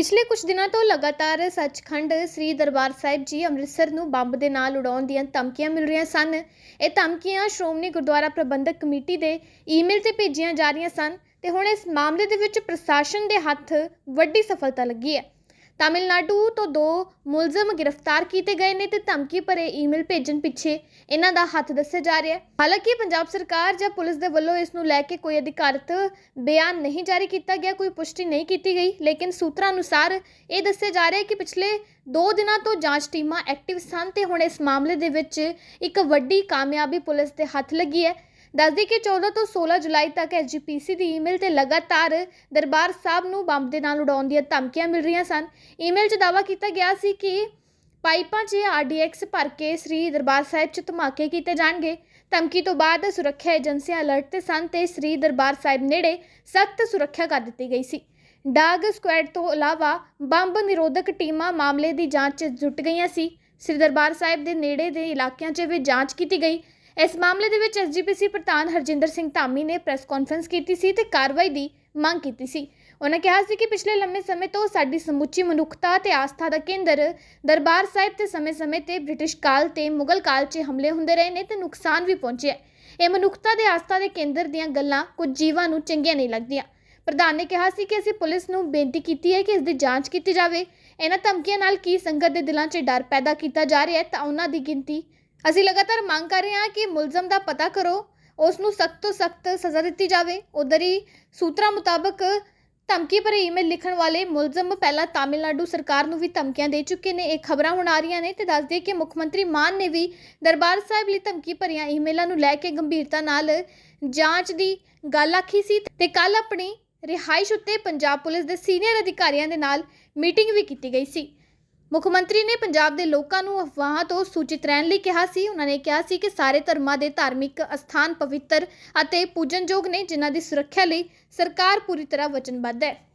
ਪਿਛਲੇ ਕੁਝ ਦਿਨਾਂ ਤੋਂ ਲਗਾਤਾਰ ਸੱਚਖੰਡ ਸ੍ਰੀ ਦਰਬਾਰ ਸਾਹਿਬ ਜੀ ਅੰਮ੍ਰਿਤਸਰ ਨੂੰ ਬੰਬ ਦੇ ਨਾਲ ਉਡਾਉਣ ਦੀਆਂ ਧਮਕੀਆਂ ਮਿਲ ਰਹੀਆਂ ਸਨ। ਇਹ ਧਮਕੀਆਂ ਸ਼੍ਰੋਮਣੀ ਗੁਰਦੁਆਰਾ ਪ੍ਰਬੰਧਕ ਕਮੇਟੀ ਦੇ ਈਮੇਲ ਤੇ ਭੇਜੀਆਂ ਜਾ ਰਹੀਆਂ ਸਨ ਤੇ ਹੁਣ ਇਸ ਮਾਮਲੇ ਦੇ ਵਿੱਚ ਪ੍ਰਸ਼ਾਸਨ ਦੇ ਹੱਥ ਵੱਡੀ ਸਫਲਤਾ ਲੱਗੀ ਹੈ। ਤਾਮਿਲਨਾਡੂ ਤੋਂ ਦੋ ਮੁਲਜ਼ਮ ਗ੍ਰਿਫਤਾਰ ਕੀਤੇ ਗਏ ਨੇ ਤੇ ਧਮਕੀ ਭਰੇ ਈਮੇਲ ਭੇਜਣ ਪਿੱਛੇ ਇਹਨਾਂ ਦਾ ਹੱਥ ਦੱਸਿਆ ਜਾ ਰਿਹਾ ਹੈ। ਹਾਲਾਂਕਿ ਪੰਜਾਬ ਸਰਕਾਰ ਜਾਂ ਪੁਲਿਸ ਦੇ ਵੱਲੋਂ ਇਸ ਨੂੰ ਲੈ ਕੇ ਕੋਈ ਅਧਿਕਾਰਤ ਬਿਆਨ ਨਹੀਂ ਜਾਰੀ ਕੀਤਾ ਗਿਆ, ਕੋਈ ਪੁਸ਼ਟੀ ਨਹੀਂ ਕੀਤੀ ਗਈ, ਲੇਕਿਨ ਸੂਤਰਾਂ ਅਨੁਸਾਰ ਇਹ ਦੱਸਿਆ ਜਾ ਰਿਹਾ ਹੈ ਕਿ ਪਿਛਲੇ 2 ਦਿਨਾਂ ਤੋਂ ਜਾਂਚ ਟੀਮਾਂ ਐਕਟਿਵ ਸਨ ਤੇ ਹੁਣ ਇਸ ਮਾਮਲੇ ਦੇ ਵਿੱਚ ਇੱਕ ਵੱਡੀ ਕਾਮਯਾਬੀ ਪੁਲਿਸ ਦੇ ਹੱਥ ਲੱਗੀ ਹੈ। ਦੱਸਦੀ ਕਿ 14 ਤੋਂ 16 ਜੁਲਾਈ ਤੱਕ ਐਸਜੀਪੀਸੀ ਦੀ ਈਮੇਲ ਤੇ ਲਗਾਤਾਰ ਦਰਬਾਰ ਸਾਹਿਬ ਨੂੰ ਬੰਬ ਦੇ ਨਾਲ ਉਡਾਉਣ ਦੀਆਂ ਧਮਕੀਆਂ ਮਿਲ ਰਹੀਆਂ ਸਨ। ਈਮੇਲ 'ਚ ਦਾਅਵਾ ਕੀਤਾ ਗਿਆ ਸੀ ਕਿ ਪਾਈਪਾਂ 'ਚ ਆਰਡੀਐਕਸ ਭਰ ਕੇ ਸ੍ਰੀ ਦਰਬਾਰ ਸਾਹਿਬ 'ਚ ਧਮਾਕੇ ਕੀਤੇ ਜਾਣਗੇ। ਧਮਕੀ ਤੋਂ ਬਾਅਦ ਸੁਰੱਖਿਆ ਏਜੰਸੀਆਂ ਅਲਰਟ ਤੇ ਸਨ ਤੇ ਸ੍ਰੀ ਦਰਬਾਰ ਸਾਹਿਬ ਨੇੜੇ ਸਖਤ ਸੁਰੱਖਿਆ ਕਰ ਦਿੱਤੀ ਗਈ ਸੀ। ਡਾਗ ਸਕੁਐਡ ਤੋਂ ਇਲਾਵਾ ਬੰਬ ਨਿਰੋਧਕ ਟੀਮਾਂ ਮਾਮਲੇ ਦੀ ਜਾਂਚ 'ਚ ਜੁਟ ਗਈਆਂ ਸੀ। ਸ੍ਰੀ ਦਰਬਾਰ ਸਾਹਿਬ ਦੇ ਨੇੜੇ ਦੇ ਇਲਾਕਿਆਂ 'ਚ ਵੀ ਜਾਂਚ ਕੀਤੀ ਗਈ। ਇਸ ਮਾਮਲੇ ਦੇ ਵਿੱਚ ਐਸਜੀਪੀਸੀ ਪ੍ਰਧਾਨ ਹਰਜਿੰਦਰ ਸਿੰਘ ਧਾਮੀ ਨੇ ਪ੍ਰੈਸ ਕਾਨਫਰੰਸ ਕੀਤੀ ਸੀ ਤੇ ਕਾਰਵਾਈ ਦੀ ਮੰਗ ਕੀਤੀ ਸੀ। ਉਹਨਾਂ ਕਿਹਾ ਸੀ ਕਿ ਪਿਛਲੇ ਲੰਮੇ ਸਮੇਂ ਤੋਂ ਸਾਡੀ ਸਮੁੱਚੀ ਮਨੁੱਖਤਾ ਤੇ ਆਸਥਾ ਦਾ ਕੇਂਦਰ ਦਰਬਾਰ ਸਾਹਿਬ ਤੇ ਸਮੇਂ-ਸਮੇਂ ਤੇ ਬ੍ਰਿਟਿਸ਼ ਕਾਲ ਤੇ ਮੁਗਲ ਕਾਲ 'ਚ ਹਮਲੇ ਹੁੰਦੇ ਰਹੇ ਨੇ ਤੇ ਨੁਕਸਾਨ ਵੀ ਪਹੁੰਚਿਆ ਇਹ ਮਨੁੱਖਤਾ ਦੇ ਆਸਥਾ ਦੇ ਕੇਂਦਰ ਦੀਆਂ ਗੱਲਾਂ ਕੁਝ ਜੀਵਾਂ ਨੂੰ ਚੰਗੀਆਂ ਨਹੀਂ ਲੱਗਦੀਆਂ। ਪ੍ਰਧਾਨ ਨੇ ਕਿਹਾ ਸੀ ਕਿ ਅਸੀਂ ਪੁਲਿਸ ਨੂੰ ਬੇਨਤੀ ਕੀਤੀ ਹੈ ਕਿ ਇਸ ਦੀ ਜਾਂਚ ਕੀਤੀ ਜਾਵੇ। ਇਹਨਾਂ ਧਮਕੀਆਂ ਨਾਲ ਕੀ ਸੰਗਤ ਦੇ ਦਿਲਾਂ 'ਚ ਡਰ ਪੈਦਾ ਕੀਤਾ ਜਾ ਰਿਹਾ ਹੈ ਤਾਂ ਉਹਨਾਂ ਦੀ ਗਿਣਤੀ ਅਸੀਂ ਲਗਾਤਾਰ ਮੰਗ ਕਰ ਰਹੇ ਹਾਂ ਕਿ ਮੁਲਜ਼ਮ ਦਾ ਪਤਾ ਕਰੋ, ਉਸ ਨੂੰ ਸਖਤ ਤੋਂ ਸਖਤ ਸਜ਼ਾ ਦਿੱਤੀ ਜਾਵੇ। ਉਧਰ ਹੀ ਸੂਤਰਾਂ ਮੁਤਾਬਕ ਧਮਕੀ ਭਰੇ ਈਮੇਲ ਲਿਖਣ ਵਾਲੇ ਮੁਲਜ਼ਮ ਪਹਿਲਾਂ ਤਾਮਿਲਨਾਡੂ ਸਰਕਾਰ ਨੂੰ ਵੀ ਧਮਕੀਆਂ ਦੇ ਚੁੱਕੇ ਨੇ। ਇਹ ਖਬਰਾਂ ਹੁਣ ਆ ਰਹੀਆਂ ਨੇ ਤੇ ਦੱਸ ਦਈਏ ਕਿ ਮੁੱਖ ਮੰਤਰੀ ਮਾਨ ਨੇ ਵੀ ਦਰਬਾਰ ਸਾਹਿਬ ਲਈ ਧਮਕੀ ਭਰੀਆਂ ਈਮੇਲਾਂ ਨੂੰ ਲੈ ਕੇ ਗੰਭੀਰਤਾ ਨਾਲ ਜਾਂਚ ਦੀ ਗੱਲ ਆਖੀ ਸੀ ਤੇ ਕੱਲ ਆਪਣੀ ਰਿਹਾਇਸ਼ ਉੱਤੇ ਪੰਜਾਬ ਪੁਲਿਸ ਦੇ ਸੀਨੀਅਰ ਅਧਿਕਾਰੀਆਂ ਦੇ ਨਾਲ ਮੀਟਿੰਗ ਵੀ ਕੀਤੀ ਗਈ ਸੀ। ਮੁੱਖ ਮੰਤਰੀ ਨੇ ਪੰਜਾਬ ਦੇ ਲੋਕਾਂ ਨੂੰ ਅਫਵਾਹਾਂ ਤੋਂ ਸੂਚਿਤ ਰਹਿਣ ਲਈ ਕਿਹਾ ਸੀ। ਉਹਨਾਂ ਨੇ ਕਿਹਾ ਸੀ ਕਿ ਸਾਰੇ ਧਰਮਾਂ ਦੇ ਧਾਰਮਿਕ ਅਸਥਾਨ ਪਵਿੱਤਰ ਅਤੇ ਪੂਜਨਯੋਗ ਨੇ, ਜਿਨ੍ਹਾਂ ਦੀ ਸੁਰੱਖਿਆ ਲਈ ਸਰਕਾਰ ਪੂਰੀ ਤਰ੍ਹਾਂ ਵਚਨਬੱਧ ਹੈ।